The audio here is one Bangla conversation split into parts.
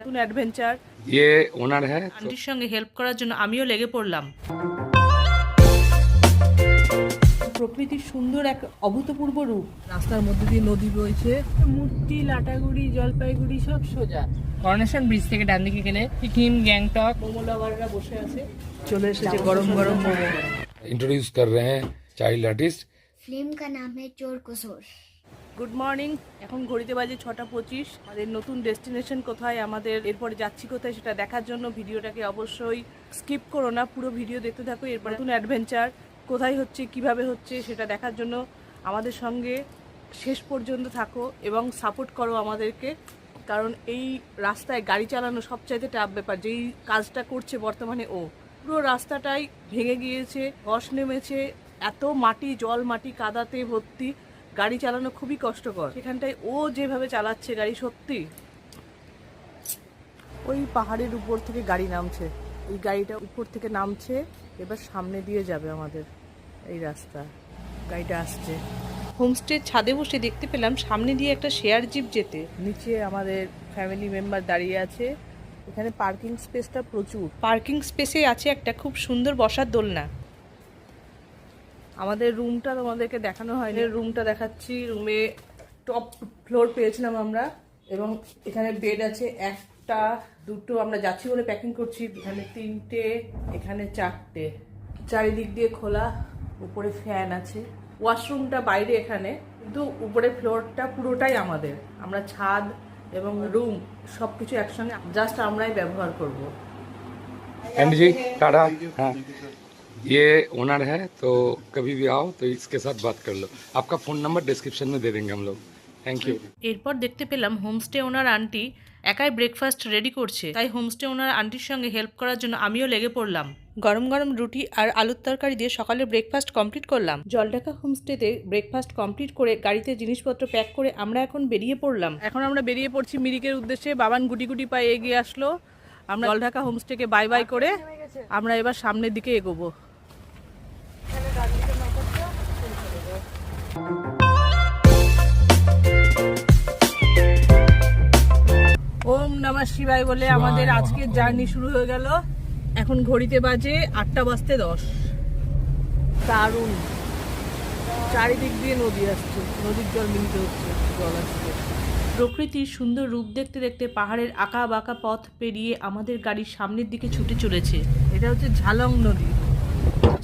নতুন অ্যাডভেঞ্চার ये ओनर है तो আন্টির সঙ্গে হেল্প করার জন্য আমিও লেগে পড়লাম প্রকৃতির সুন্দর এক অভূতপূর্ব রূপ রাস্তার মধ্যে দিয়ে নদী বইছে মূর্তি লাটাগুড়ি জলপাইগুড়ি সব সোজা করোনেশন ব্রিজ থেকে ডান দিকে গেলে সিকিম গ্যাংটক মোমো লাভাররা বসে আছে চলে এসেছে গরম গরম মোমো इंट्रोड्यूस कर रहे हैं चाइल्ड आर्टिस्ट फिल्म का नाम है चोर कसोर গুড মর্নিং এখন ঘড়িতে বাজে ছটা পঁচিশ। আমাদের নতুন ডেস্টিনেশন কোথায়? আমাদের এরপরে যাচ্ছি কোথায় সেটা দেখার জন্য। ভিডিওটাকে অবশ্যই স্কিপ করো না। পুরো ভিডিও দেখতে থাকো। এরপরে নতুন অ্যাডভেঞ্চার কোথায় হচ্ছে, কীভাবে হচ্ছে, সেটা দেখার জন্য আমাদের সঙ্গে শেষ পর্যন্ত থাকো এবং সাপোর্ট করো আমাদেরকে। কারণ এই রাস্তায় গাড়ি চালানো সবচাইতে টাফ ব্যাপার। যেই কাজটা করছে বর্তমানে ও। পুরো রাস্তাটাই ভেঙে গিয়েছে, ধস নেমেছে, এত মাটি, জল মাটি কাদাতে ভর্তি। গাড়ি চালানো খুবই কষ্টকর। সেখানটায় ও যেভাবে চালাচ্ছে গাড়ি সত্যি। ওই পাহাড়ের উপর থেকে গাড়ি নামছে। এই গাড়িটা উপর থেকে নামছে এবার সামনে দিয়ে যাবে আমাদের এই রাস্তা। গাড়িটা আসছে। হোমস্টের ছাদে বসে দেখতে পেলাম সামনে দিয়ে একটা শেয়ার জিপ যেতে। নিচে আমাদের ফ্যামিলি মেম্বার দাঁড়িয়ে আছে। এখানে পার্কিং স্পেসটা প্রচুর। পার্কিং স্পেসে আছে একটা খুব সুন্দর বসার দোলনা। আমাদের রুমটা তোমাদেরকে দেখানো হয়নি। রুমটা দেখাচ্ছি। রুমে টপ ফ্লোর পেয়েছিলাম আমরা এবং এখানে বেড আছে। একটা দুটো আমরা যাচ্ছি বলে প্যাকিং করছি। এখানে তিনটে এখানে চারটে। চারিদিক দিয়ে খোলা উপরে ফ্যান আছে। ওয়াশরুমটা বাইরে এখানে কিন্তু উপরে ফ্লোরটা পুরোটাই আমাদের। আমরা ছাদ এবং রুম সব কিছু একসঙ্গে জাস্ট আমরাই ব্যবহার করব। টাটা। হ্যাঁ। ये ओनर है तो कभी भी आओ तो इसके साथ बात कर लो आपका फ़ोन नंबर डिस्क्रिप्शन में दे देंगे हम लोग थैंक यू এরপর দেখতে পেলাম হোমস্টে ওনার আন্টি একাই ব্রেকফাস্ট রেডি করছে তাই হোমস্টে ওনার আন্টির সঙ্গে হেল্প করার জন্য আমিও লেগে পড়লাম গরম গরম রুটি আর আলুর তরকারি দিয়ে সকালে ব্রেকফাস্ট কমপ্লিট করলাম জলঢাকা হোমস্টেতে ব্রেকফাস্ট কমপ্লিট করে গাড়িতে জিনিসপত্র প্যাক করে আমরা এখন বেরিয়ে পড়লাম এখন আমরা বেরিয়ে পড়ছি মিরিকের উদ্দেশ্যে বাবান গুটি গুটি পায়ে এগিয়ে আসলো আমরা জলঢাকা হোমস্টেকে বাই বাই করে আমরা এবার সামনের দিকে এগোবো। ওম নমঃ শিবায় বলে আমাদের আজকের জার্নি শুরু হয়ে গেল। এখন ঘড়িতে বাজে আটটা বাজতে দশ। দারুণ। চারিদিক দিয়ে নদী আসছে নদীর জল মিলিত হচ্ছে জল আসছে। প্রকৃতির সুন্দর রূপ দেখতে দেখতে পাহাড়ের আঁকা বাঁকা পথ পেরিয়ে আমাদের গাড়ির সামনের দিকে ছুটে চলেছে। এটা হচ্ছে ঝালং নদী।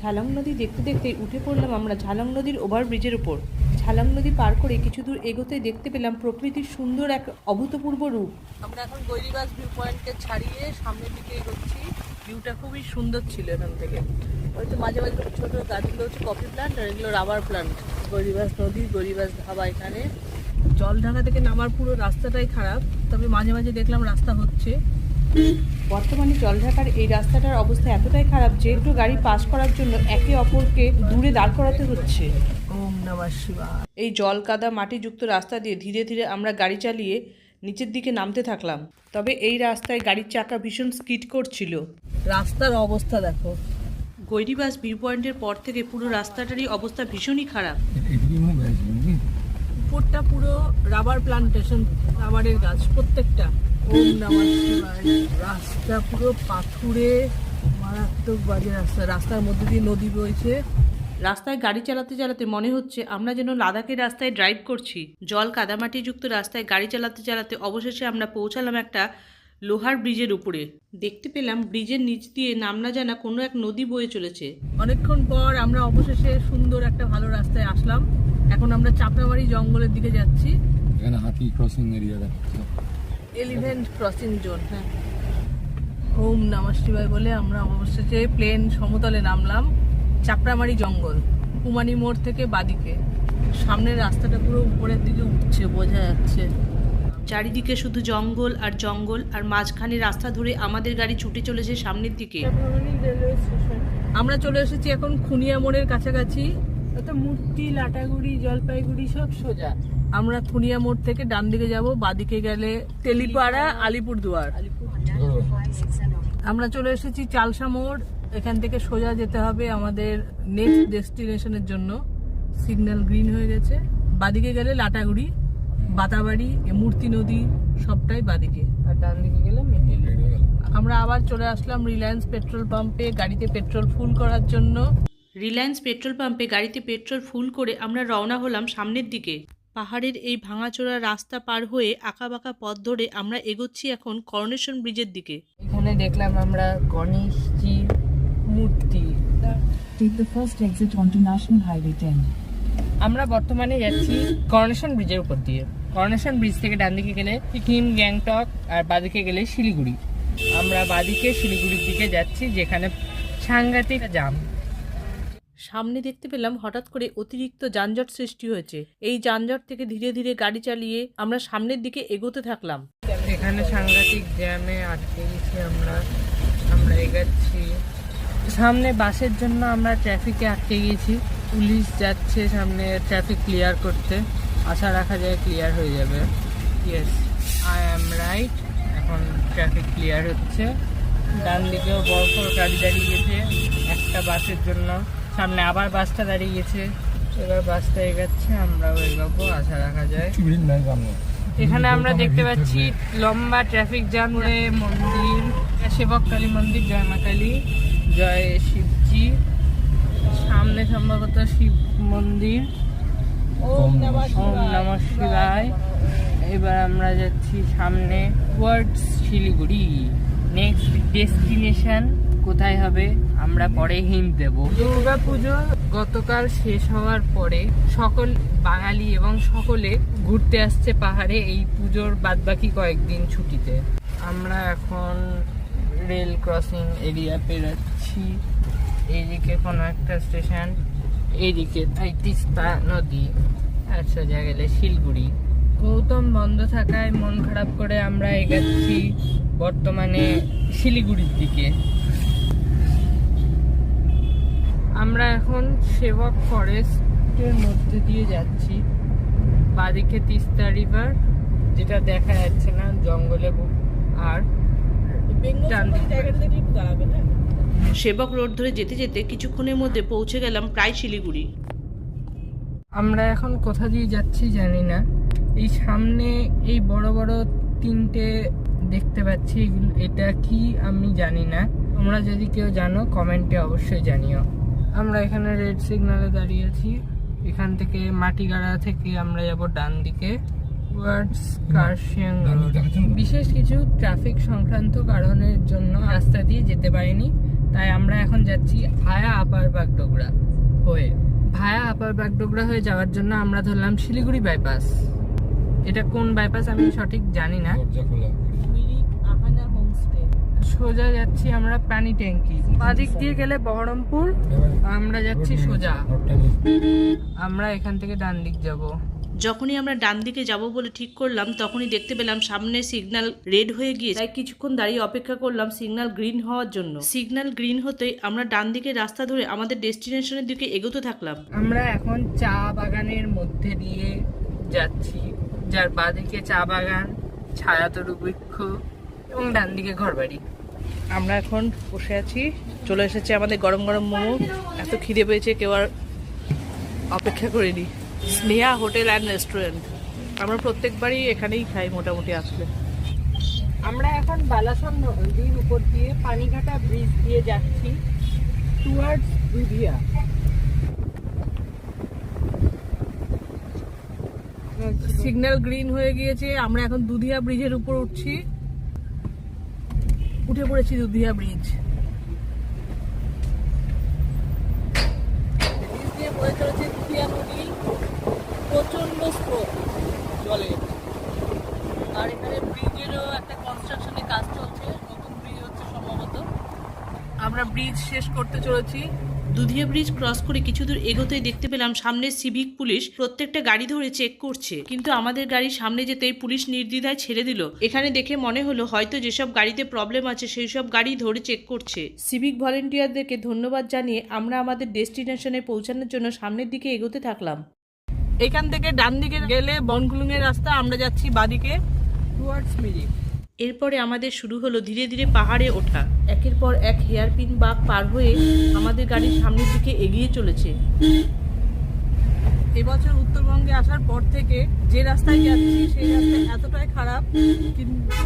ঝালং নদী দেখতে দেখতে উঠে পড়লাম আমরা ঝালং নদীর ওভারব্রিজের উপর। ঝালং নদী পার করে কিছু দূর এগোতে দেখতে পেলাম প্রকৃতির সুন্দর এক অভূতপূর্ব রূপ। আমরা এখন গৈরিবাস ভিউ পয়েন্টকে ছাড়িয়ে সামনের দিকে এগোচ্ছি। ভিউটা খুবই সুন্দর ছিল এখান থেকে। হয়তো মাঝে মাঝে ছোট গাছগুলো হচ্ছে কফি প্লান্ট আর এগুলো রাবার প্লান্ট গৈরিবাস নদী গৈরিবাস ধাবা এখানে। জলঢাকা থেকে নামার পুরো রাস্তাটাই খারাপ তবে মাঝে মাঝে দেখলাম রাস্তা হচ্ছে। বর্তমানে জলঢাকার এই রাস্তাটার অবস্থা এতটাই খারাপ যে দুটো গাড়ি পাস করার জন্য একে অপরকে দূরে দাঁড় করাতে হচ্ছে। ওম নমঃ শিবায়। এই জল কাদা মাটিযুক্ত রাস্তা দিয়ে ধীরে ধীরে আমরা গাড়ি চালিয়ে নিচের দিকে নামতে থাকলাম। তবে এই রাস্তায় গাড়ির চাকা ভীষণ স্কিড করছিল। রাস্তার অবস্থা দেখো। গৈরিবাস ভিউ পয়েন্টের পর থেকে পুরো রাস্তাটারই অবস্থা ভীষণই খারাপ। উপরটা পুরো রাবার প্লান্টেশন রাবারের গাছ, প্রত্যেকটা। রাস্তা পুরো পাথুরে, মারাত্মক বাজে রাস্তা। রাস্তার মধ্যে দিয়ে নদী বইছে। রাস্তায় গাড়ি চালাতে চালাতে মনে হচ্ছে আমরা যেন লাদাখের রাস্তায় ড্রাইভ করছি। জল কাদামাটিযুক্ত রাস্তায় গাড়ি চালাতে চালাতে অবশেষে আমরা পৌঁছালাম একটা লোহার ব্রিজের উপরে। দেখতে পেলাম ব্রিজের নিচ দিয়ে নাম না জানা কোনো এক নদী বয়ে চলেছে। অনেকক্ষণ পর আমরা অবশেষে সুন্দর একটা ভালো রাস্তায় আসলাম। এখন আমরা চাপড়াবাড়ি জঙ্গলের দিকে যাচ্ছি। এখানে হাতি crossing area elephant crossing zone হ্যাঁ। ওম নমঃ শিবায় বলে আমরা অবশেষে প্লেন সমতলে নামলাম। চাপড়ামারি জঙ্গল কুমানি মোড় থেকে বাদিকে। সামনের রাস্তাটা পুরো উপরের দিকে উঠছে বোঝা যাচ্ছে। চারিদিকে শুধু জঙ্গল আর জঙ্গল আর মাঝখানে রাস্তা ধরে আমাদের গাড়ি ছুটে চলেছে সামনের দিকে। আমরা চলে এসেছি এখন খুনিয়া মোড়ের কাছাকাছি। মূর্তি লাটাগুড়ি জলপাইগুড়ি সব সোজা। আমরা খুনিয়া মোড় থেকে ডান দিকে যাব বাদিকে গেলে তেলিপাড়া আলিপুরদুয়ার। আমরা চলে এসেছি চালসা মোড়। এখান থেকে সোজা যেতে হবে আমাদের নেক্সট ডেস্টিনেশনের জন্য। সিগন্যাল গ্রিন হয়ে গেছে। বাদিকে গেলে লাটাগুড়ি। বাতাবাড়ি এ মূর্তি নদী সবটাই বাদিকে। আর ডান দিকে গেলে আমরা আবার চলে আসলাম রিলায়েন্স পেট্রোল পাম্পে গাড়িতে পেট্রোল ফুল করার জন্য। রিলায়েন্স পেট্রোল পাম্পে গাড়িতে পেট্রোল ফুল করে আমরা রওনা হলাম সামনের দিকে। পাহাড়ের এই ভাঙাচোরা রাস্তা পার হয়ে আঁকাবাঁকা পথ ধরে আমরা এগোচ্ছি এখন করোনেশন ব্রিজের দিকে। এখানে দেখলাম আমরা গণেশজির মূর্তি। Take the first exit onto National Highway 10. আমরা বর্তমানে যাচ্ছি করোনেশন ব্রিজের উপর দিয়ে। করোনেশন ব্রিজ থেকে ডান দিকে গেলে সিকিম গ্যাংটক আর বাদিকে গেলে শিলিগুড়ি। আমরা বাদিকে শিলিগুড়ির দিকে যাচ্ছি যেখানে সাংঘাতিক জাম। সামনে দেখতে পেলাম হঠাৎ করে অতিরিক্ত যানজট সৃষ্টি হয়েছে। এই যানজট থেকে ধীরে ধীরে গাড়ি চালিয়ে আমরা সামনের দিকে এগোতে থাকলাম। এখানে সাংঘাতিক জ্যামে আটকে গেছি আমরা। আমরা এগাচ্ছি। সামনে বাসের জন্য আমরা ট্রাফিকে আটকে গেছি পুলিশ যাচ্ছে সামনে ট্রাফিক ক্লিয়ার করতে। আশা রাখা যায় ক্লিয়ার হয়ে যাবে। ইয়েস আই অ্যাম রাইট এখন ট্রাফিক ক্লিয়ার হচ্ছে। ডান দিকেও বড় বড় গাড়ি দাঁড়িয়ে গেছে একটা বাসের জন্য। সামনে আবার বাসটা দাঁড়িয়ে গেছে। এবার বাসটা এগাচ্ছে, আমরাও এগাবো, আশা রাখা যায়। এখানে আমরা দেখতে পাচ্ছি লম্বা ট্রাফিক জ্যাম মন্দির। সেবক কালী মন্দির জয় মা কালী। জয় শিবজি। সামনে সম্ভবত শিব মন্দির। ওম নম শিবায়। এবার আমরা যাচ্ছি সামনে ওয়ার্ডস শিলিগুড়ি। নেক্সট ডেস্টিনেশন কোথায় হবে আমরা পরে হিন্ট দেব। দুর্গা পুজো গতকাল শেষ হওয়ার পরে সকল বাঙালি এবং সকলে ঘুরতে আসছে পাহাড়ে এই পুজোর বাদবাকি কয়েকদিন ছুটিতে। আমরা এখন রেল ক্রসিং এরিয়া পেরোচ্ছি এইদিকে কোনো একটা স্টেশন, এইদিকে তাই তিস্তা নদী আর সোজা গেলে শিলগুড়ি। গৌতম বন্ধ থাকায় মন খারাপ করে আমরা এগাচ্ছি বর্তমানে শিলিগুড়ির দিকে। আমরা এখন সেবক ফরেস্টের মধ্যে দিয়ে যাচ্ছি। বাদিকে তিস্তা রিভার, যেটা দেখা যাচ্ছে না, জঙ্গলে আর ডান সেবক রোড ধরে যেতে যেতে কিছুক্ষণের মধ্যে পৌঁছে গেলাম প্রায় শিলিগুড়ি। আমরা এখন কোথা দিয়ে যাচ্ছি জানি না। এই সামনে এই বড় বড় তিনটে দেখতে পাচ্ছি। এটা কি আমি জানি না। তোমরা যদি কেউ জানো কমেন্টে অবশ্যই জানিও। আমরা এখানে রেড সিগনালে দাঁড়িয়ে আছি। এখান থেকে মাটিগাড়া থেকে আমরা যাব ডান দিকে। Towards কার্শিয়াং। বিশেষ কিছু ট্রাফিক সংক্রান্ত কারণের জন্য রাস্তা দিয়ে যেতে পারিনি তাই আমরা এখন যাচ্ছি ভায়া আপার বাগডোগরা হয়ে। ভায়া আপার বাগডোগরা হয়ে যাওয়ার জন্য আমরা ধরলাম শিলিগুড়ি বাইপাস এটা কোন বাইপাস আমি সঠিক জানি না। সোজা যাচ্ছি আমরা পানি ট্যাঙ্কি। বাদিক দিয়ে গেলে বহরমপুর আমরা যাচ্ছি সোজা। আমরা এখান থেকে ডান দিক যাব। যখনই আমরা ডান দিকে যাব বলে ঠিক করলাম তখনই দেখতে পেলাম সামনে সিগন্যাল রেড হয়ে গিয়ে তাই কিছুক্ষণ দাঁড়িয়ে অপেক্ষা করলাম সিগন্যাল গ্রিন হওয়ার জন্য। সিগন্যাল গ্রিন হতেই আমরা ডান দিকে রাস্তা ধরে আমাদের ডেস্টিনেশনের দিকে এগোতে থাকলাম। আমরা এখন চা বাগানের মধ্যে দিয়ে যাচ্ছি। যার বাঁদিকে চা বাগান ছায়াতরু বৃক্ষ এবং ডান দিকে ঘরবাড়ি। আমরা এখন বসে আছি। চলে এসেছে আমাদের গরম গরম মোমো। এত খিদে পেয়েছে কেউ আর অপেক্ষা করিনি। Sneha hotel and restaurant. আমরা প্রত্যেকবারই এখানেই খাই মোটামুটি আসলে। আমরা এখন বালাসন নদীর উপর দিয়ে পানিঘাটা ব্রিজ দিয়ে যাচ্ছি টুয়ার্ডস দুধিয়া সিগন্যাল গ্রিন হয়ে গিয়েছে আমরা এখন দুধিয়া ব্রিজের উপর উঠছি। উঠে পড়েছি দুধিয়া ব্রিজ। ব্রিজ দিয়ে চলেছে দুধিয়া নদী প্রচণ্ড স্রোত জলে আর এখানে ব্রিজেরও একটা কনস্ট্রাকশনের কাজ চলছে নতুন ব্রিজ হচ্ছে সম্ভবত আমরা ব্রিজ শেষ করতে চলেছি। দুধিয়া ব্রিজ ক্রস করে কিছু দূর এগোতেই দেখতে পেলাম সামনে সিভিক পুলিশ প্রত্যেকটা গাড়ি ধরে চেক করছে। কিন্তু আমাদের গাড়ি সামনে যেতেই পুলিশ নির্দ্বিধায় ছেড়ে দিল। এখানে দেখে মনে হলো হয়তো যেসব গাড়িতে প্রবলেম আছে সেই সব গাড়ি ধরে চেক করছে। সিভিক ভলেন্টিয়ারদেরকে ধন্যবাদ জানিয়ে আমরা আমাদের ডেস্টিনেশনে পৌঁছানোর জন্য সামনের দিকে এগোতে থাকলাম। এখান থেকে ডান দিকে গেলে বনকুলুঙের রাস্তা আমরা যাচ্ছি বাদিকে টুয়ার্ডস মিরিক এরপরে আমাদের শুরু হলো ধীরে ধীরে পাহাড়ে ওঠা। একের পর এক হেয়ারপিন বাঘ পার হয়ে আমাদের গাড়ির সামনের দিকে এগিয়ে চলেছে। এবছর উত্তরবঙ্গে আসার পর থেকে যে রাস্তায় যাচ্ছি, সেই রাস্তা এতটাই খারাপ, কিন্তু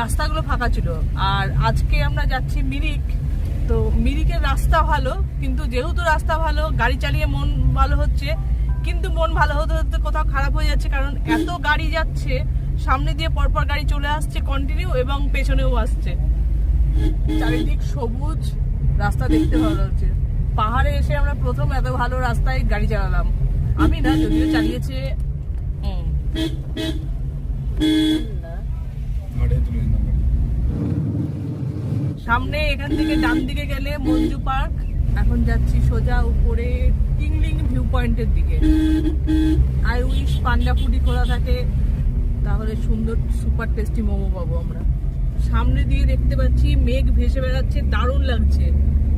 রাস্তাগুলো ফাঁকা ছিল। আর আজকে আমরা যাচ্ছি মিরিক। তো মিরিকের রাস্তা ভালো, কিন্তু যেহেতু রাস্তা ভালো, গাড়ি চালিয়ে মন ভালো হচ্ছে, কিন্তু মন ভালো হতে হতে কোথাও খারাপ হয়ে যাচ্ছে, কারণ এত গাড়ি যাচ্ছে সামনে দিয়ে পরপর গাড়ি চলে আসছে কন্টিনিউ এবং পেছনেও আসছে। চারিদিক সবুজ রাস্তা দেখতে ভালো হচ্ছে পাহাড়ে এসে আমরা প্রথম এত ভালো রাস্তায় গাড়ি চালালাম। আমি না যদিও চালিয়েছে সামনে এখান থেকে ডান দিকে গেলে মঞ্জু পার্ক। এখন যাচ্ছি সোজা উপরে টিংলিং ভিউ পয়েন্টের দিকে। আই উইশ পান্ডাপুরি খোলা থাকে। তাহলে সুন্দর সুপার টেস্টি মোমো পাবো আমরা। সামনে দিয়ে দেখতে পাচ্ছি মেঘ ভেসে বেড়াচ্ছে, দারুণ লাগছে।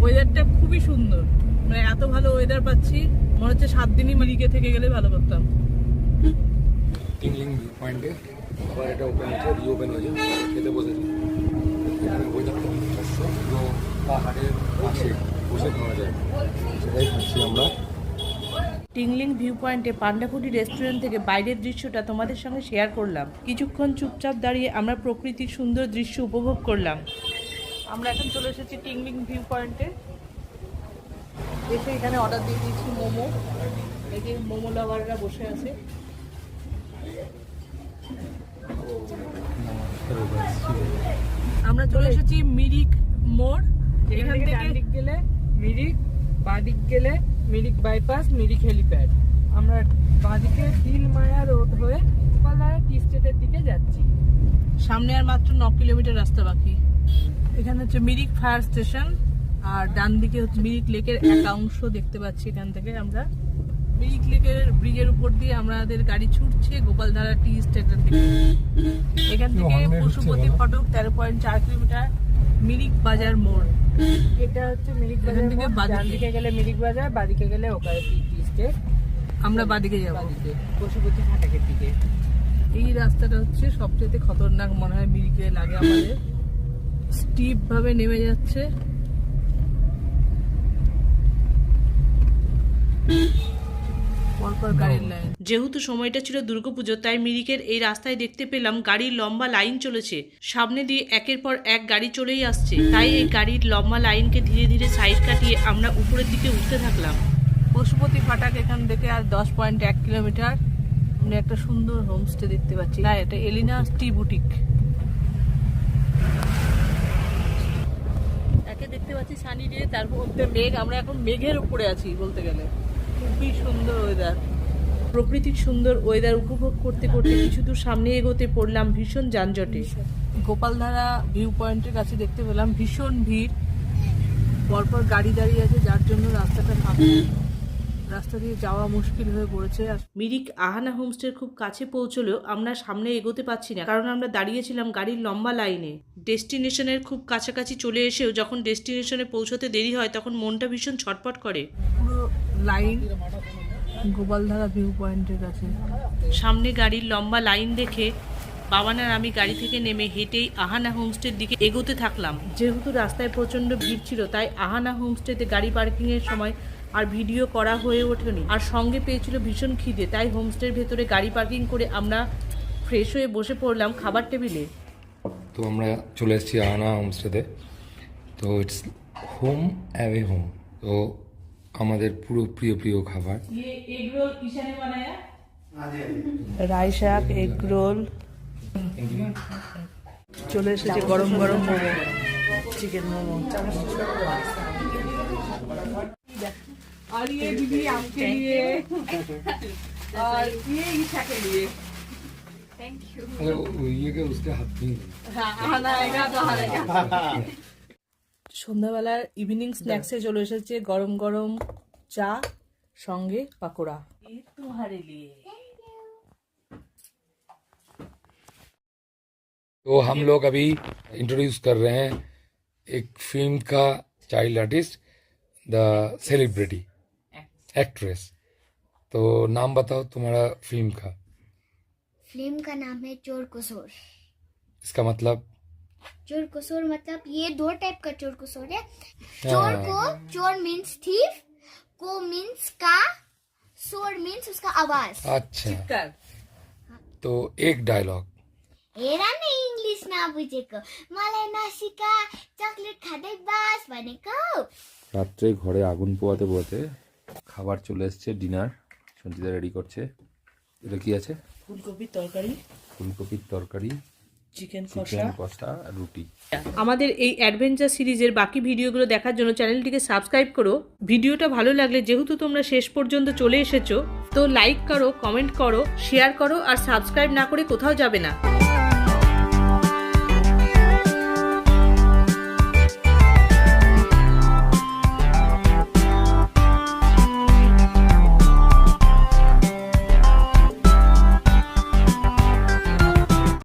ওয়েদারটা খুবই সুন্দর। মানে এত ভালো ওয়েদার পাচ্ছি, মনে হচ্ছে সাত দিনই মিরিকে থেকে গেলে ভালো করতাম। পাহাড়ের পাশে বসে খাওয়া যায়। সেটাই খাচ্ছি আমরা। টিংলিং ভিউ পয়েন্টে পান্ডাপুরি রেস্টুরেন্ট থেকে বাইরের দৃশ্যটা তোমাদের সঙ্গে শেয়ার করলাম। কিছুক্ষণ চুপচাপ দাঁড়িয়ে আমরা প্রকৃতির সুন্দর দৃশ্য উপভোগ করলাম। আমরা এখন চলে এসেছি টিংলিং ভিউ পয়েন্টে এসে এখানে অর্ডার দিয়ে দিয়েছি মোমো। এই যে মোমো লাভাররা বসে আছে। আমরা চলে এসেছি মিরিক মোড়। এখান থেকে গেলে মিরিক বাদিক গেলে মিরিক বাইপাস মিরিক হেলিপ্যাড। আমরা বাদিকে দিলমায়া রোড হয়ে কলার টি স্টেটের দিকে যাচ্ছি। সামনে আর মাত্র ন কিলোমিটার রাস্তা বাকি। এখানে হচ্ছে মিরিক ফায়ার স্টেশন আর ডান দিকে হচ্ছে মিরিক লেকের এক অংশ দেখতে পাচ্ছি এখান থেকে আমরা। মিরিক লেকের ব্রিজের উপর দিয়ে আমাদের গাড়ি ছুটছে গোপালধারা টি স্টেটের দিকে। এখান থেকে পশুপতি ফটক তেরো পয়েন্ট চার কিলোমিটার। মিরিক বাজার মোড়। এটা হচ্ছে মিরিক বাজার থেকে। বাদিকে। দিকে গেলে মিরিক বাজার বাদিকে গেলে টি স্টেট। আমরা বাদিকে যাব। পশুপতি ফাটাকের দিকে। এই রাস্তাটা হচ্ছে সবচেয়ে খতরনাক মনে হয় মিরিকে লাগে আমাদের। স্টিপ ভাবে নেমে যাচ্ছে। পরপর গাড়ির লাইন যেহেতু সময়টা ছিল দুর্গাপুজো তাই মিরিকের এই রাস্তায় দেখতে পেলাম গাড়ির লম্বা লাইন চলেছে। সামনে দিয়ে একের পর এক গাড়ি চলেই আসছে। তাই এই গাড়ির লম্বা লাইনকে ধীরে ধীরে সাইড কাটিয়ে আমরা উপরের দিকে উঠতে থাকলাম। পশুপতি ফাটাক এখান থেকে আর দশ পয়েন্ট এক কিলোমিটার আমরা একটা সুন্দর হোমস্টে দেখতে পাচ্ছি। না এটা এলিনা টি বুটিক। একে দেখতে পাচ্ছি সানি ডে তারপর মধ্যে মেঘ আমরা এখন মেঘের উপরে আছি বলতে গেলে। খুবই সুন্দর ওয়েদার প্রকৃতির সুন্দর ওয়েদার উপভোগ করতে করতে কিছু দূর সামনে এগোতে পড়লাম ভীষণ যানজটে। গোপালধারা ভিউ পয়েন্টের কাছে দেখতে পেলাম ভীষণ ভিড়। পরপর গাড়ি দাঁড়িয়ে আছে, যার জন্য রাস্তাটা ফাঁকা রাস্তা দিয়ে যাওয়া মুশকিল হয়ে পড়েছে। মিরিক আহানা হোমস্টের খুব কাছে পৌঁছলেও আমরা সামনে এগোতে পারছি না, কারণ আমরা দাঁড়িয়েছিলাম গাড়ির লম্বা লাইনে। ডেস্টিনেশনের খুব কাছাকাছি চলে এসেও যখন ডেস্টিনেশনে পৌঁছতে দেরি হয়, তখন মনটা ভীষণ ছটপট করে। পুরো লাইন গোপালধারা ভিউ পয়েন্টের কাছে। সামনে গাড়ির লম্বা লাইন দেখে বাবান আর আমি গাড়ি থেকে নেমে হেঁটেই আহানা হোমস্টের দিকে এগোতে থাকলাম। যেহেতু রাস্তায় প্রচণ্ড ভিড় ছিল তাই আহানা হোমস্টেতে গাড়ি পার্কিংয়ের সময় আর ভিডিও করা হয়ে ওঠেনি। আর সঙ্গে পেয়েছিল ভীষণ খিদে তাই হোমস্টের ভেতরে গাড়ি পার্কিং করে আমরা ফ্রেশ হয়ে বসে পড়লাম খাবার টেবিলে তো আমরা চলে এসেছি আনা হোমস্টেতে তো ইটস হোম অ্যাওয়ে হোম তো আমাদের পুরো প্রিয় প্রিয় খাবার রাই শাক এগ রোল চলে এসেছে গরম গরম মোমো চিকেন মোমো और ये दीदी आपके लिए और ये ईशा के लिए अगर वो ये क्या उसके हाथ में हाँ आना आएगा तो हारेगा সন্ধ্যাবেলার ইভিনিং স্ন্যাক্সে চলে এসেছে গরম গরম চা সঙ্গে পাকোড়া তোমারে লিয়ে तो हम लोग अभी इंट्रोड्यूस कर रहे हैं एक फिल्म का child artist the celebrity actress तो नाम बताओ तुम्हारा फिल्म का फिल्म का नाम है चोर कुसोर इसका मतलब चोर कुसोर मतलब ये दो टाइप का चोर कुसोर है चोर को चोर मीन्स थीफ को मीन्स का सोर मीन्स उसका आवाज अच्छा চিৎকার तो एक डायलॉग हेर न इङ्ग्लिस नबुझेको मलाई नसिका चक्लेट खाँदै बास भनेको রাত্রে ঘরে আগুন পোয়াতে পোয়াতে খাবার চলে এসছে ডিনার সঞ্চিতা রেডি করছে এটা কি আছে ফুলকপির তরকারি ফুলকপির তরকারি চিকেন কষা কষা রুটি। আমাদের এই অ্যাডভেঞ্চার সিরিজের বাকি ভিডিওগুলো দেখার জন্য চ্যানেলটিকে সাবস্ক্রাইব করো। ভিডিওটা ভালো লাগলে যেহেতু তোমরা শেষ পর্যন্ত চলে এসেছ তো লাইক করো কমেন্ট করো শেয়ার করো আর সাবস্ক্রাইব না করে কোথাও যাবে না।